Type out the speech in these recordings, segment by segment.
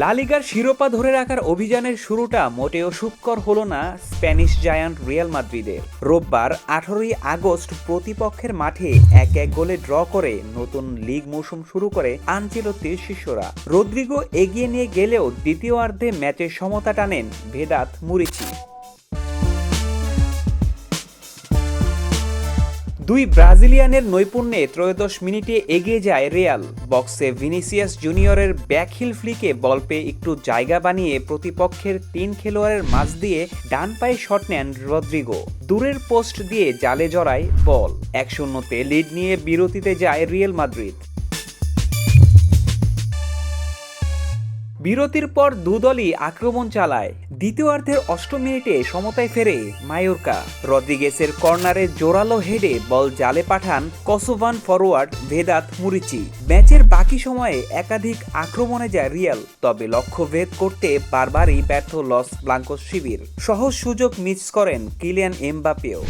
লালিগার শিরোপা ধরে রাখার অভিযানের শুরুটা মোটেও সুখকর হলো না স্প্যানিশ জায়ান্ট রিয়াল মাদ্রিদের। রোববার আঠারোই আগস্ট প্রতিপক্ষের মাঠে এক এক গোলে ড্র করে নতুন লিগ মৌসুম শুরু করে আনচেলত্তির শিষ্যরা। রদ্রিগো এগিয়ে নিয়ে গেলেও দ্বিতীয়ার্ধে ম্যাচের সমতা টানেন ভেদাত মুরিচি। দুই ব্রাজিলিয়ানের নৈপুণ্যে ত্রয়োদশ মিনিটে এগিয়ে যায় রিয়াল। বক্সে ভিনিসিয়াস জুনিয়রের ব্যাকহিল ফ্লিকে বল পেয়ে একটু জায়গা বানিয়ে প্রতিপক্ষের তিন খেলোয়াড়ের মাঝ দিয়ে ডান পায়ে শট নেন রদ্রিগো। দূরের পোস্ট দিয়ে জালে জড়ায় বল। এক শূন্যতে লিড নিয়ে বিরতিতে যায় রিয়েল মাদ্রিদ। বিরতির পর দুদলই আক্রমণ চালায়। দ্বিতীয়ার্ধের অষ্টম মিনিটে সমতায় ফেরে মায়োরকা। রদ্রিগেসের কর্নারে জোরালো হেডে বল জালে পাঠান কসোভান ফরওয়ার্ড ভেদাত মুরিচি। ম্যাচের বাকি সময়ে একাধিক আক্রমণে যায় রিয়াল, তবে লক্ষ্য ভেদ করতে বারবারই ব্যর্থ লস ব্লাঙ্কোস শিবির। সহজ সুযোগ মিস করেন কিলিয়ান এমবাপেও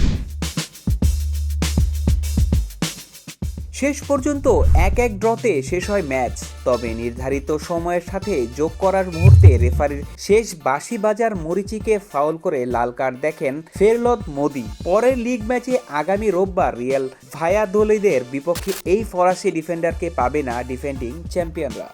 শেষ পর্যন্ত এক এক ড্রতে শেষ হয় ম্যাচ। তবে নির্ধারিত সময়ের সাথে যোগ করার মুহূর্তে রেফারির শেষ বাসি বাজার মরিচিকে ফাউল করে লাল কার্ড দেখেন ফেরলদ মোদি। পরের লিগ ম্যাচে আগামী রোববার রিয়াল ভায়াদোলিদের বিপক্ষে এই ফরাসি ডিফেন্ডারকে পাবে না ডিফেন্ডিং চ্যাম্পিয়নরা।